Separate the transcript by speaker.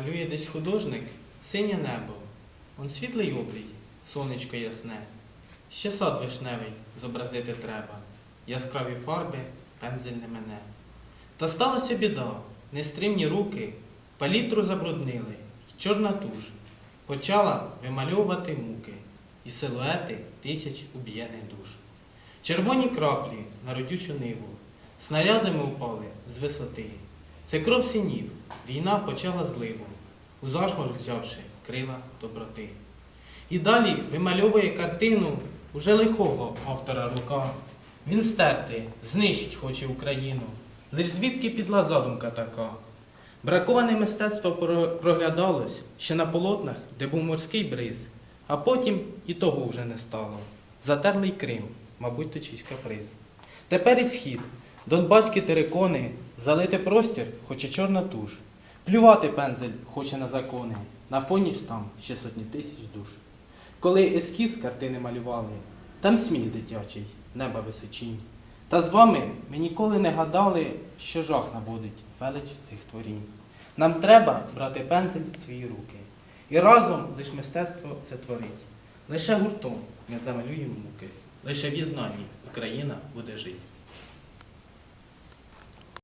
Speaker 1: малює десь художник синє небо. Он світлий обрій, сонечко ясне. Ще сад вишневий зобразити треба. Яскраві фарби, пензель не мене. Та сталася біда, нестримні руки, палітру забруднили, й чорна туш. Почала вимальовувати муки і силуети тисяч уб'єних душ. Червоні краплі на родючу ниву, снарядами упали з висоти. Це кров синів, війна почала зливу, у зашмор взявши крила доброти. І далі вимальовує картину уже лихого автора рука. Він стерти, знищить хоче Україну. Лиш звідки підла задумка така? Браковане мистецтво проглядалось ще на полотнах, де був морський бриз, а потім і того вже не стало. Затерлий Крим, мабуть, то чийсь каприз. Тепер і схід, донбаські терикони, залити простір хоче чорна туш. Плювати пензель хоче на закони, на фоні ж там ще сотні тисяч душ. Коли ескіз картини малювали, там сміх дитячий, неба височінь. Та з вами ми ніколи не гадали, що жах наводить велич цих творінь. Нам треба брати пензель в свої руки. І разом лиш мистецтво це творить. Лише гуртом ми замалюємо муки, лише в Україна буде жити.